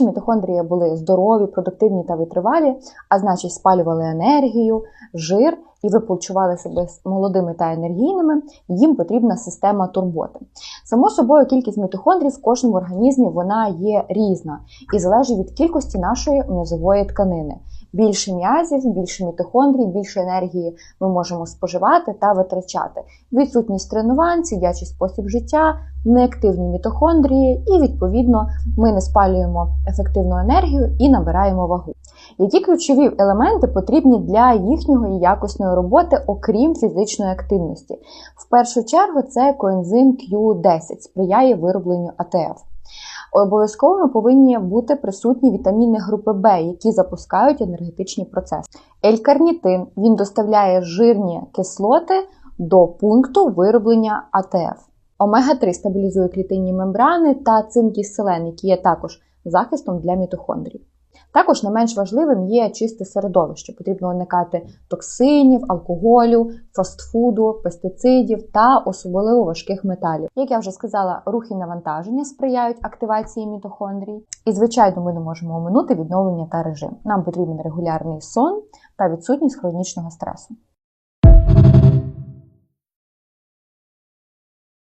Мітохондрії були здорові, продуктивні та витривалі, а значить спалювали енергію, жир і ви почували себе молодими та енергійними, їм потрібна система турботи. Само собою, кількість мітохондрій в кожному організмі вона є різна і залежить від кількості нашої м'язової тканини. Більше м'язів, більше мітохондрій, більше енергії ми можемо споживати та витрачати. Відсутність тренувань, сидячий спосіб життя, неактивні мітохондрії, і, відповідно, ми не спалюємо ефективну енергію і набираємо вагу. Які ключові елементи потрібні для їхньої якісної роботи, окрім фізичної активності? В першу чергу це коензим Q10, сприяє виробленню АТФ. Обов'язково повинні бути присутні вітаміни групи В, які запускають енергетичні процеси. Ель-карнітин він доставляє жирні кислоти до пункту вироблення АТФ. Омега-3 стабілізує клітинні мембрани та цинкіселен, які є також захистом для мітохондрій. Також не менш важливим є чисте середовище. Потрібно уникати токсинів, алкоголю, фастфуду, пестицидів та особливо важких металів. Як я вже сказала, рухи навантаження сприяють активації мітохондрій. І, звичайно, ми не можемо оминути відновлення та режим. Нам потрібен регулярний сон та відсутність хронічного стресу.